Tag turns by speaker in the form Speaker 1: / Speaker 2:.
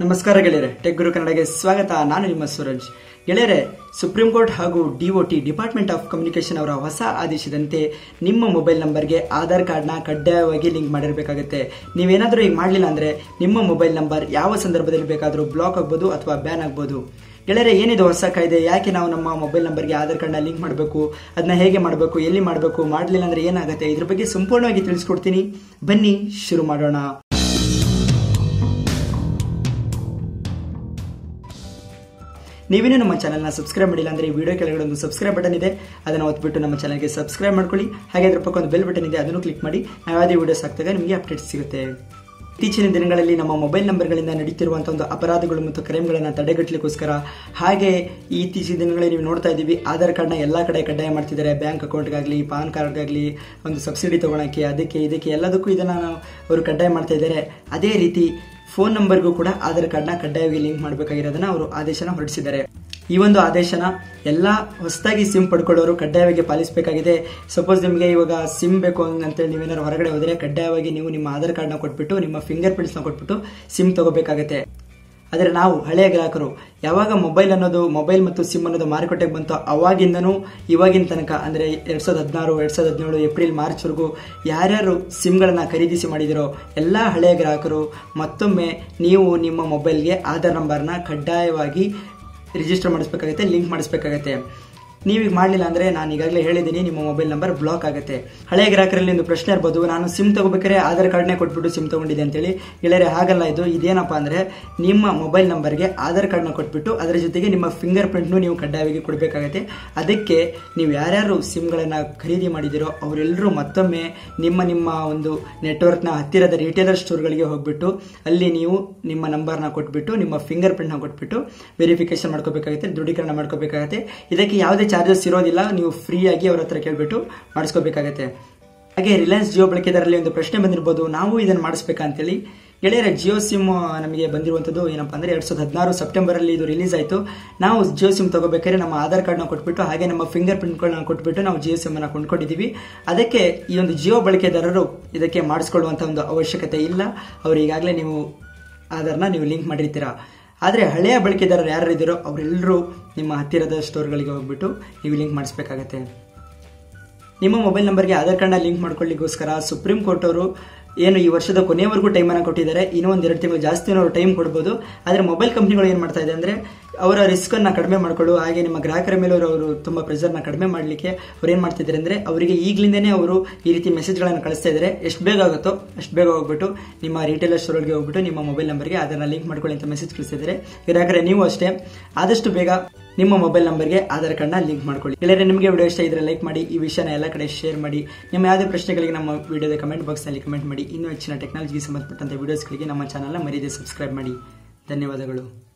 Speaker 1: ನಮಸ್ಕಾರ ಗೆಳೆಯರೆ, ಟೆಕ್ ಗುರು ಕನ್ನಡಗೆ ಸ್ವಾಗತ. ನಾನು ನಿಮ್ಮ ಸೂರಜ್. ಗೆಳೆಯರೆ, ಸುಪ್ರೀಂ ಕೋರ್ಟ್ ಹಾಗೂ ಡಿಒಟಿ ಡಿಪಾರ್ಟ್ಮೆಂಟ್ ಆಫ್ ಕಮ್ಯುನಿಕೇಶನ್ ಅವರ ಹೊಸ ಆದೇಶದಂತೆ ನಿಮ್ಮ ಮೊಬೈಲ್ ನಂಬರ್ಗೆ ಆಧಾರ್ ಕಾರ್ಡ್ನ ಕಡ್ಡಾಯವಾಗಿ ಲಿಂಕ್ ಮಾಡಿರಬೇಕಾಗುತ್ತೆ. ನೀವೇನಾದರೂ ಈಗ ಮಾಡಲಿಲ್ಲ ಅಂದರೆ ನಿಮ್ಮ ಮೊಬೈಲ್ ನಂಬರ್ ಯಾವ ಸಂದರ್ಭದಲ್ಲಿ ಬೇಕಾದರೂ ಬ್ಲಾಕ್ ಆಗ್ಬೋದು ಅಥವಾ ಬ್ಯಾನ್ ಆಗ್ಬೋದು. ಗೆಳೆಯರೆ, ಏನಿದು ಹೊಸ ಕಾಯ್ದೆ? ಯಾಕೆ ನಾವು ನಮ್ಮ ಮೊಬೈಲ್ ನಂಬರ್ಗೆ ಆಧಾರ್ ಕಾರ್ಡ್ನ ಲಿಂಕ್ ಮಾಡಬೇಕು? ಅದನ್ನ ಹೇಗೆ ಮಾಡಬೇಕು? ಎಲ್ಲಿ ಮಾಡಬೇಕು? ಮಾಡಲಿಲ್ಲ ಅಂದರೆ ಏನಾಗುತ್ತೆ? ಇದ್ರ ಬಗ್ಗೆ ಸಂಪೂರ್ಣವಾಗಿ ತಿಳಿಸ್ಕೊಡ್ತೀನಿ. ಬನ್ನಿ, ಶುರು ಮಾಡೋಣ. ನೀವೇನು ನಮ್ಮ ಚಾನಲ್ನ ಸಬ್ಸ್ಕ್ರೈಬ್ ಮಾಡಿಲ್ಲ ಅಂದರೆ ಈ ವಿಡಿಯೋ ಕೆಳಗಡೆ ಒಂದು ಸಬ್ಸ್ಕ್ರೈಬ್ ಬಟನ್ ಇದೆ, ಅದನ್ನು ಒತ್ಬಿಟ್ಟು ನಮ್ಮ ಚಾನಲ್ಗೆ ಸಬ್ಸ್ಕ್ರೈಬ್ ಮಾಡ್ಕೊಳ್ಳಿ. ಹಾಗೆ ಅದರ ಪಕ್ಕ ಒಂದು ಬೆಲ್ ಬಟನ್ ಇದೆ, ಅದನ್ನು ಕ್ಲಿಕ್ ಮಾಡಿ. ನಾವು ಯಾವುದೇ ವೀಡಿಯೋಸ್ ಹಾಕ್ತಾಗ ನಿಮಗೆ ಅಪ್ಡೇಟ್ ಸಿಗುತ್ತೆ. ಇತ್ತೀಚಿನ ದಿನಗಳಲ್ಲಿ ನಮ್ಮ ಮೊಬೈಲ್ ನಂಬರ್ಗಳಿಂದ ನಡೀತಿರುವಂತಹ ಒಂದು ಅಪರಾಧಗಳು ಮತ್ತು ಕ್ರೈಮ್ಗಳನ್ನು ತಡೆಗಟ್ಟಲಿಕ್ಕೋಸ್ಕರ ಹಾಗೆ ಈ ಇತ್ತೀಚಿನ ದಿನಗಳಲ್ಲಿ ನೀವು ನೋಡ್ತಾ ಇದ್ದೀವಿ. ಆಧಾರ್ ಕಾರ್ಡ್ನ ಎಲ್ಲ ಕಡೆ ಕಡ್ಡಾಯ ಮಾಡ್ತಿದ್ದಾರೆ. ಬ್ಯಾಂಕ್ ಅಕೌಂಟ್ಗಾಗಲಿ, ಪಾನ್ ಕಾರ್ಡ್ಗಾಗಲಿ, ಒಂದು ಸಬ್ಸಿಡಿ ತೊಗೊಳಕ್ಕೆ, ಅದಕ್ಕೆ, ಇದಕ್ಕೆ ಎಲ್ಲದಕ್ಕೂ ಇದನ್ನು ಅವರು ಕಡ್ಡಾಯ ಮಾಡ್ತಾ ಇದ್ದಾರೆ. ಅದೇ ರೀತಿ ಫೋನ್ ನಂಬರ್ಗೂ ಕೂಡ ಆಧಾರ್ ಕಾರ್ಡ್ನ ಕಡ್ಡಾಯವಾಗಿ ಲಿಂಕ್ ಮಾಡಬೇಕಾಗಿರೋದನ್ನ ಅವರು ಆದೇಶನ ಹೊರಡಿಸಿದ್ದಾರೆ. ಈ ಒಂದು ಆದೇಶನ ಎಲ್ಲ ಹೊಸದಾಗಿ ಸಿಮ್ ಪಡ್ಕೊಳ್ಳೋರು ಕಡ್ಡಾಯವಾಗಿ ಪಾಲಿಸಬೇಕಾಗಿದೆ. ಸಪೋಸ್ ನಿಮಗೆ ಇವಾಗ ಸಿಮ್ ಬೇಕು ಅಂತೇಳಿ ನೀವೇನಾದ್ರು ಹೊರಗಡೆ ಹೋದರೆ ಕಡ್ಡಾಯವಾಗಿ ನೀವು ನಿಮ್ಮ ಆಧಾರ್ ಕಾರ್ಡ್ನ ಕೊಟ್ಬಿಟ್ಟು, ನಿಮ್ಮ ಫಿಂಗರ್ ಪ್ರಿಂಟ್ಸ್ನ ಕೊಟ್ಬಿಟ್ಟು ಸಿಮ್ ತಗೋಬೇಕಾಗುತ್ತೆ. ಆದರೆ ನಾವು ಹಳೆಯ ಗ್ರಾಹಕರು, ಯಾವಾಗ ಮೊಬೈಲ್ ಅನ್ನೋದು, ಮೊಬೈಲ್ ಮತ್ತು ಸಿಮ್ ಅನ್ನೋದು ಮಾರುಕಟ್ಟೆಗೆ ಬಂತು ಅವಾಗಿಂದನೂ, ಇವಾಗಿನ ತನಕ, ಅಂದರೆ ಎರಡು ಸಾವಿರದ ಹದಿನಾರು, ಎರಡು ಸಾವಿರದ ಹದಿನೇಳು, ಏಪ್ರಿಲ್, ಮಾರ್ಚ್ವರೆಗೂ ಯಾರ್ಯಾರು ಸಿಮ್ಗಳನ್ನು ಖರೀದಿಸಿ ಮಾಡಿದಿರೋ ಎಲ್ಲ ಹಳೆಯ ಗ್ರಾಹಕರು ಮತ್ತೊಮ್ಮೆ ನೀವು ನಿಮ್ಮ ಮೊಬೈಲ್ಗೆ ಆಧಾರ್ ನಂಬರ್ನ ಕಡ್ಡಾಯವಾಗಿ ರಿಜಿಸ್ಟರ್ ಮಾಡಿಸ್ಬೇಕಾಗತ್ತೆ ಲಿಂಕ್ ಮಾಡಿಸ್ಬೇಕಾಗತ್ತೆ. ನೀವೀಗ ಮಾಡಲಿಲ್ಲ ಅಂದರೆ ನಾನು ಈಗಾಗಲೇ ಹೇಳಿದ್ದೀನಿ, ನಿಮ್ಮ ಮೊಬೈಲ್ ನಂಬರ್ ಬ್ಲಾಕ್ ಆಗುತ್ತೆ. ಹಳೆಯ ಗ್ರಾಹಕರಲ್ಲಿ ಒಂದು ಪ್ರಶ್ನೆ ಇರ್ಬೋದು, ನಾನು ಸಿಮ್ ತಗೋಬೇಕಾದ್ರೆ ಆಧಾರ್ ಕಾರ್ಡ್ನೇ ಕೊಟ್ಬಿಟ್ಟು ಸಿಮ್ ತಗೊಂಡಿದ್ದೆ ಅಂತೇಳಿ ಗೆಳೆಯರೆ, ಹಾಗಲ್ಲ ಇದು, ಇದೇನಪ್ಪ ಅಂದರೆ ನಿಮ್ಮ ಮೊಬೈಲ್ ನಂಬರ್ಗೆ ಆಧಾರ್ ಕಾರ್ಡ್ನ ಕೊಟ್ಬಿಟ್ಟು ಅದರ ಜೊತೆಗೆ ನಿಮ್ಮ ಫಿಂಗರ್ ಪ್ರಿಂಟ್ನು ನೀವು ಕಡ್ಡಾಯವಾಗಿ ಕೊಡಬೇಕಾಗತ್ತೆ. ಅದಕ್ಕೆ ನೀವು ಯಾರ್ಯಾರು ಸಿಮ್ಗಳನ್ನು ಖರೀದಿ ಮಾಡಿದಿರೋ ಅವರೆಲ್ಲರೂ ಮತ್ತೊಮ್ಮೆ ನಿಮ್ಮ ನಿಮ್ಮ ಒಂದು ನೆಟ್ವರ್ಕ್ನ ಹತ್ತಿರದ ರಿಟೇಲರ್ ಸ್ಟೋರ್ಗಳಿಗೆ ಹೋಗ್ಬಿಟ್ಟು ಅಲ್ಲಿ ನೀವು ನಿಮ್ಮ ನಂಬರ್ನ ಕೊಟ್ಬಿಟ್ಟು, ನಿಮ್ಮ ಫಿಂಗರ್ ಪ್ರಿಂಟ್ನ ಕೊಟ್ಬಿಟ್ಟು ವೆರಿಫಿಕೇಶನ್ ಮಾಡ್ಕೋಬೇಕಾಗುತ್ತೆ, ದೃಢೀಕರಣ ಮಾಡ್ಕೋಬೇಕಾಗತ್ತೆ. ಇದಕ್ಕೆ ಯಾವುದೇ ಚಾರ್ಜಸ್ ಇರೋದಿಲ್ಲ, ನೀವು ಫ್ರೀಯಾಗಿ ಅವ್ರ ಹತ್ರ ಕೇಳ್ಬಿಟ್ಟು ಮಾಡಿಸ್ಕೋಬೇಕಾಗತ್ತೆ. ಹಾಗೆ ರಿಲಯನ್ಸ್ ಜಿಯೋ ಬಳಕೆದಾರರಲ್ಲಿ ಒಂದು ಪ್ರಶ್ನೆ ಬಂದಿರ್ಬೋದು, ನಾವು ಇದನ್ನು ಮಾಡಿಸ್ಬೇಕಂತೇಳಿ. ಗೆಳೆಯರ ಜಿಯೋ ಸಿಮ್ ನಮಗೆ ಬಂದಿರುವಂಥದ್ದು ಏನಪ್ಪ ಅಂದರೆ ಎರಡು ಸಾವಿರದ ಹದಿನಾರು ಸೆಪ್ಟೆಂಬರಲ್ಲಿ ಇದು ರಿಲೀಸ್ ಆಯಿತು. ನಾವು ಜಿಯೋ ಸಿಮ್ ತಗೋಬೇಕಾದ್ರೆ ನಮ್ಮ ಆಧಾರ್ ಕಾರ್ಡ್ನ ಕೊಟ್ಬಿಟ್ಟು, ಹಾಗೆ ನಮ್ಮ ಫಿಂಗರ್ ಪ್ರಿಂಟ್ಗಳನ್ನ ಕೊಟ್ಬಿಟ್ಟು ನಾವು ಜಿಯೋ ಸಿಮ್ಮನ್ನು ಕೊಂಡ್ಕೊಂಡಿದ್ದೀವಿ ಅದಕ್ಕೆ ಈ ಒಂದು ಜಿಯೋ ಬಳಕೆದಾರರು ಇದಕ್ಕೆ ಮಾಡಿಸ್ಕೊಳ್ಳುವಂಥ ಒಂದು ಅವಶ್ಯಕತೆ ಇಲ್ಲ. ಅವರು ಈಗಾಗಲೇ ನೀವು ಆಧಾರ್ನ ನೀವು ಲಿಂಕ್ ಮಾಡಿರ್ತೀರಾ. ಆದರೆ ಹಳೆಯ ಬಳಕೆದಾರರು ಯಾರು ಇದ್ದೀರೋ ಅವರೆಲ್ಲರೂ ನಿಮ್ಮ ಹತ್ತಿರದ ಸ್ಟೋರ್ಗಳಿಗೆ ಹೋಗ್ಬಿಟ್ಟು ನೀವು ಲಿಂಕ್ ಮಾಡಿಸ್ಬೇಕಾಗತ್ತೆ. ನಿಮ್ಮ ಮೊಬೈಲ್ ನಂಬರ್ಗೆ ಆಧಾರ್ ಕಾರ್ಡ್ನ ಲಿಂಕ್ ಮಾಡ್ಕೊಳ್ಳಿಗೋಸ್ಕರ ಸುಪ್ರೀಂ ಕೋರ್ಟ್ ಅವರು ಏನು ಈ ವರ್ಷದ ಕೊನೆಯವರೆಗೂ ಟೈಮನ್ನು ಕೊಟ್ಟಿದ್ದಾರೆ, ಇನ್ನೂ ಒಂದು ಎರಡು ತಿಂಗಳು ಜಾಸ್ತಿ ಅವರು ಟೈಮ್ ಕೊಡ್ಬೋದು. ಆದರೆ ಮೊಬೈಲ್ ಕಂಪ್ನಿಗಳು ಏನು ಮಾಡ್ತಾ ಇದೆ ಅಂದರೆ, ಅವರ ರಿಸ್ಕನ್ನು ಕಡಿಮೆ ಮಾಡಿಕೊಳ್ಳು ಹಾಗೆ ನಿಮ್ಮ ಗ್ರಾಹಕರ ಮೇಲೆ ಅವರು ತುಂಬ ಪ್ರೆಷರ್ನ ಕಡಿಮೆ ಮಾಡಲಿಕ್ಕೆ ಅವ್ರು ಏನು ಮಾಡ್ತಿದ್ದಾರೆ ಅಂದರೆ, ಅವರಿಗೆ ಈಗಲಿಂದನೇ ಅವರು ಈ ರೀತಿ ಮೆಸೇಜ್ಗಳನ್ನು ಕಳಿಸ್ತಾ ಇದ್ದಾರೆ. ಎಷ್ಟು ಬೇಗ ಆಗುತ್ತೋ ಅಷ್ಟು ಬೇಗ ಹೋಗ್ಬಿಟ್ಟು ನಿಮ್ಮ ರಿಟೇಲರ್ ಸ್ಟೋರ್ಗೆ ಹೋಗ್ಬಿಟ್ಟು ನಿಮ್ಮ ಮೊಬೈಲ್ ನಂಬರ್ಗೆ ಅದನ್ನು ಲಿಂಕ್ ಮಾಡ್ಕೊಳ್ಳಿ ಅಂತ ಮೆಸೇಜ್ ಕಳಿಸ್ತಿದ್ದಾರೆ ಗ್ರಾಹಕರೇ, ನೀವು ಅಷ್ಟೇ. ಆದಷ್ಟು ಬೇಗ ನಿಮ್ಮ ಮೊಬೈಲ್ ನಂಬರ್ಗೆ ಆಧಾರ್ ಕಾರ್ಡ್ನ ಲಿಂಕ್ ಮಾಡ್ಕೊಳ್ಳಿ. ಎಲ್ಲರೂ ನಿಮಗೆ ವಿಡಿಯೋ ಇಷ್ಟ ಇದ್ರೆ ಲೈಕ್ ಮಾಡಿ, ಈ ವಿಷಯನ ಎಲ್ಲ ಕಡೆ ಶೇರ್ ಮಾಡಿ. ನಿಮ್ಮ ಯಾವುದೇ ಪ್ರಶ್ನೆಗಳಿಗೆ ನಮ್ಮ ವಿಡಿಯೋದ ಕಮೆಂಟ್ ಬಾಕ್ಸ್ನಲ್ಲಿ ಕಮೆಂಟ್ ಮಾಡಿ. ಇನ್ನೂ ಹೆಚ್ಚಿನ ಟೆಕ್ನಾಲಜಿಗೆ ಸಂಬಂಧಪಟ್ಟಂತೆ ವಿಡಿಯೋಸ್ಗಳಿಗೆ ನಮ್ಮ ಚಾನಲ್ನ ಮರೀದೆ ಸಬ್ಸ್ಕ್ರೈಬ್ ಮಾಡಿ. ಧನ್ಯವಾದಗಳು.